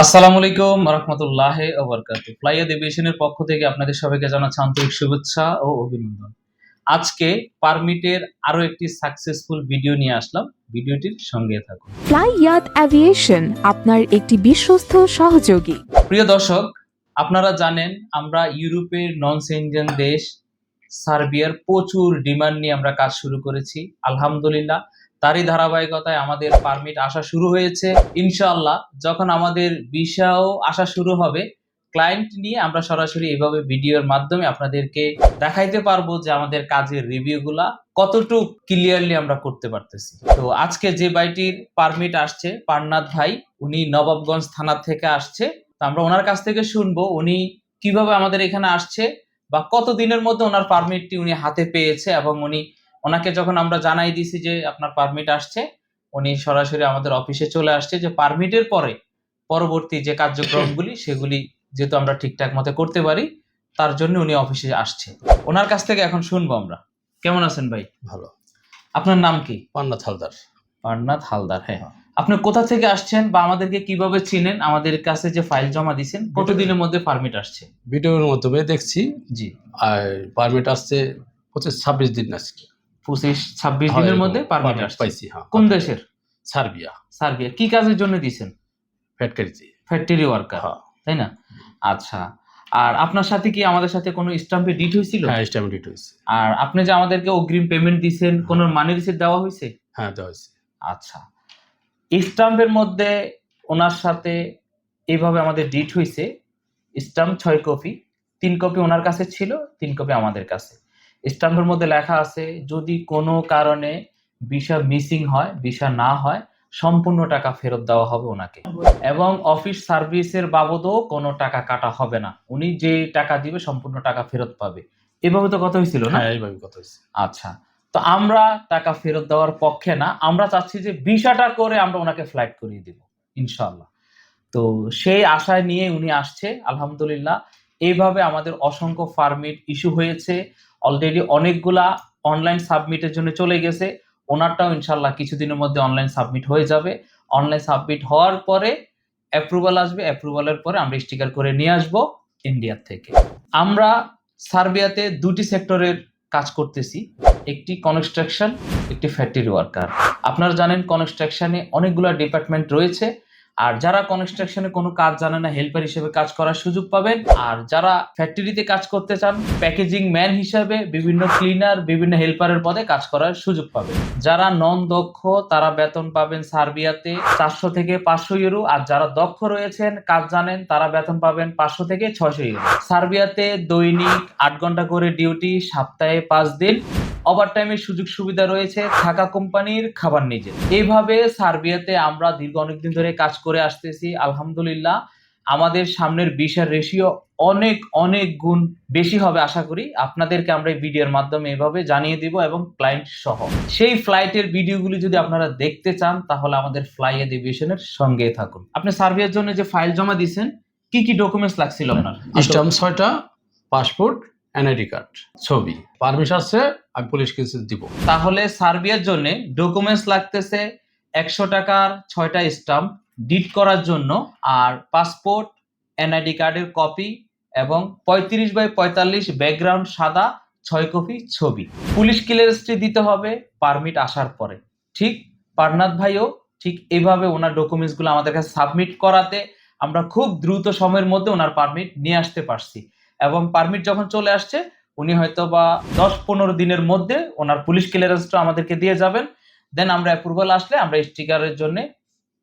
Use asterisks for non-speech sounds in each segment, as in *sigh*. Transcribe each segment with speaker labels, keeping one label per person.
Speaker 1: আসসালামু আলাইকুম রহমতুল্লাহ ওবরকাত ফ্লাইয়াদ এভিয়েশনের পক্ষ থেকে আপনাদের সবাইকে জানাচ্ছি আন্তরিক শুভেচ্ছা ও অভিনন্দন। আজকে পারমিটের আরও একটি সাকসেসফুল ভিডিও নিয়ে আসলাম। ভিডিওটির সঙ্গে থাকুন।
Speaker 2: ফ্লাই ইয়াত অ্যাভিয়েশন আপনার একটি বিশ্বস্ত সহযোগী।
Speaker 1: প্রিয় দর্শক আপনারা জানেন আমরা ইউরোপের নন সেনজেন দেশ সার্বিয়ার প্রচুর ডিমান্ড নিয়ে আমরা কাজ শুরু করেছি। আলহামদুলিল্লাহ তারই ধারাবাহিকতায় আমাদের পারমিট আসা শুরু হয়েছে। ইনশাআল্লাহ, যখন আমাদের ভিসাও আসা শুরু হবে ক্লায়েন্ট নিয়ে আমরা সরাসরি এইভাবে ভিডিওর মাধ্যমে আপনাদেরকে দেখাইতে পারব যে আমাদের কাজের রিভিউগুলা কতটুকু ক্লিয়ারলি আমরা করতে পারতেছি। তো আজকে যে বাইটির পারমিট আসছে, পারনাথ ভাই, উনি নবাবগঞ্জ থানা থেকে আসছে। তো আমরা ওনার কাছ থেকে শুনব, উনি কীভাবে আমাদের এখানে আসছে বা কতদিনের মধ্যে ওনার পারমিটটি উনি হাতে পেয়েছে এবং উনি ওনাকে যখন আমরা জানাই দিছি যে আপনার পারমিট আসছে উনি সরাসরি আমাদের অফিসে চলে আসছে যে পারমিটের পরে পরবর্তী যে কার্যক্রমগুলি *coughs* সেগুলি যেহেতু আমরা ঠিকঠাক মতো করতে পারি তার জন্য উনি অফিসে আসছে। ওনার কাছ থেকে এখন শুনব আমরা। কেমন আছেন ভাই?
Speaker 3: ভালো।
Speaker 1: আপনার নাম কি?
Speaker 3: পান্নাথ হালদার।
Speaker 1: পারনাথ হালদার হ্যাঁ। আপনি কোথা থেকে আসছেন বা আমাদেরকে কীভাবে চিনেন? আমাদের কাছে যে ফাইল জমা দিছেন কতদিনের মধ্যে পারমিট আসছে?
Speaker 3: ভিডিওর মাধ্যমে দেখছি।
Speaker 1: জি।
Speaker 3: আর পারমিট আসছে পঁচিশ ছাব্বিশ দিন আজকে।
Speaker 1: পঁচিশ ছাব্বিশ দিনের মধ্যে পারমিট
Speaker 3: পাইছি হ্যাঁ।
Speaker 1: কোন দেশের?
Speaker 3: সার্বিয়া।
Speaker 1: সার্বিয়া। কি কাজের জন্য দিছেন
Speaker 3: ফ্যাটকারিতে
Speaker 1: ফ্যাক্টরি ওয়ার্কার
Speaker 3: হ্যাঁ।
Speaker 1: তাই না? আচ্ছা। আর আপনার সাথে কি আমাদের সাথে কোনো স্টাম্পে ডিট হয়েছিল?
Speaker 3: হ্যাঁ স্ট্যাম্পিট হয়েছে।
Speaker 1: আর আপনি যে আমাদেরকে অগ্রিম পেমেন্ট দিছেন কোনো মানি রিসিট দেওয়া হয়েছে?
Speaker 3: হ্যাঁ দেওয়া হয়েছে।
Speaker 1: আচ্ছা। স্টাম্পের মধ্যে ওনার সাথে এইভাবে আমাদের ডিট হয়েছে। স্টাম্প ছয় কপি তিন কপি ওনার কাছে ছিল তিন কপি আমাদের কাছে। স্টাম্পের মধ্যে লেখা আছে যদি কোনো কারণে ভিসা মিসিং হয় ভিসা না হয় সম্পূর্ণ টাকা ফেরত দেওয়া হবে ওনাকে। এবং অফিস সার্ভিসের বাবদও কোনো টাকা কাটা হবে না। উনি যে টাকা দিবে সম্পূর্ণ টাকা ফেরত পাবে। এভাবে তো কথা হয়েছিল না?
Speaker 3: হ্যাঁ এইভাবে কথা হয়েছে।
Speaker 1: আচ্ছা। তো আমরা টাকা ফেরত দেওয়ার পক্ষে না আমরা চাচ্ছি যে ভিসাটা করে আমরা ওনাকে ফ্লাইট করিয়ে দিব ইনশাল্লাহ তো সেই আশায় নিয়ে উনি আসছে আলহামদুলিল্লাহ। এইভাবে আমাদের অসংখ্য পারমিট ইস্যু হয়েছে। অলরেডি অনেকগুলা অনলাইন সাবমিটের জন্য চলে গেছে। ওনারটাও ইনশাল্লাহ কিছুদিনের মধ্যে অনলাইন সাবমিট হয়ে যাবে। অনলাইন সাবমিট হওয়ার পরে অ্যাপ্রুভাল আসবে। অ্যাপ্রুভালের পরে আমরা স্টিকার করে নিয়ে আসব ইন্ডিয়ার থেকে। আমরা সার্বিয়াতে দুটি সেক্টরের কাজ করতেছি। একটি কনস্ট্রাকশন একটি ফ্যাক্টরি ওয়ার্কার আপনারা জানেন কনস্ট্রাকশনে অনেকগুলো ডিপার্টমেন্ট রয়েছে। আর যারা কনস্ট্রাকশনে কোনো কাজ জানে না হেল্পার হিসেবে কাজ করার সুযোগ পাবেন। আর যারা ফ্যাক্টরিতে কাজ করতে চান প্যাকেজিং ম্যান হিসাবে বিভিন্ন ক্লিনার বিভিন্ন হেল্পারের পদে কাজ করার সুযোগ পাবেন। যারা নন দক্ষ তারা বেতন পাবেন সার্বিয়াতে চারশো থেকে পাঁচশো ইউরো আর যারা দক্ষ রয়েছেন, কাজ জানেন, তারা বেতন পাবেন পাঁচশো থেকে ছয়শো ইউরো সার্বিয়াতে দৈনিক আট ঘণ্টা করে ডিউটি সপ্তাহে পাঁচ দিন। ওভার টাইমের সুযোগ সুবিধা রয়েছে থাকা কোম্পানির খাবার নিজে। এইভাবে সার্বিয়াতে আমরা দীর্ঘ অনেকদিন ধরে কাজ করে আসতেছি, আলহামদুলিল্লাহ। আমাদের সামনের বিশার রেশিও অনেক অনেক গুণ বেশি হবে আশা করি। আপনাদেরকে আমরা এই ভিডিওর মাধ্যমে এভাবে জানিয়ে দিব এবং ক্লায়েন্ট সহ। সেই ফ্লাইটের ভিডিওগুলি যদি আপনারা দেখতে চান, তাহলে আমাদের ফ্লাই এভিয়েশনের সঙ্গে থাকুন। আপনি সার্বিয়ার জন্য যে ফাইল জমা দিয়েছেন, কি কি ডকুমেন্টস লাগছিল আপনার?
Speaker 3: ছয়টা পাসপোর্ট এনআইডি কার্ড, ছবি। পারমিট আসছে আমি পুলিশ কেসে দিব।
Speaker 1: তাহলে সার্বিয়ার জন্য ডকুমেন্টস লাগতেছে একশো টাকার ছয়টা স্টাম্প ডিট করার জন্য আর পাসপোর্ট, এনআইডি কার্ডের কপি এবং পঁয়ত্রিশ বাই পঁয়তাল্লিশ ব্যাকগ্রাউন্ড সাদা ছয় কপি ছবি। পুলিশ ক্লিয়ারেন্সটি দিতে হবে পারমিট আসার পরে। ঠিক? পারনাথ ভাইও ঠিক এইভাবে ওনার ডকুমেন্টসগুলো আমাদের কাছে সাবমিট করাতে আমরা খুব দ্রুত সময়ের মধ্যে ওনার পারমিট নিয়ে আসতে পারছি। এবং পারমিট যখন চলে আসছে, উনি হয়তো বা দশ পনেরো দিনের মধ্যে ওনার পুলিশ ক্লিয়ারেন্সটা আমাদেরকে দিয়ে যাবেন। দেন আমরা অ্যাপ্রুভাল আসলে আমরা স্টিকারের জন্য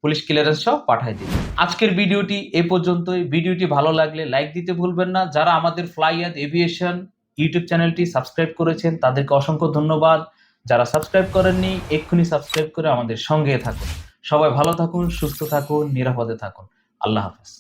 Speaker 1: পুলিশ ক্লিয়ারেন্স সহ পাঠাই দিই। আজকের ভিডিওটি এ পর্যন্তই। ভিডিওটি ভালো লাগলে লাইক দিতে ভুলবেন না। যারা আমাদের ফ্লাইয়াদ এভিয়েশন ইউটিউব চ্যানেলটি সাবস্ক্রাইব করেছেন, তাদেরকে অসংখ্য ধন্যবাদ। যারা সাবস্ক্রাইব করেননি, এক্ষুনি সাবস্ক্রাইব করে আমাদের সঙ্গে থাকুন। সবাই ভালো থাকুন, সুস্থ থাকুন, নিরাপদে থাকুন। আল্লাহ হাফেজ।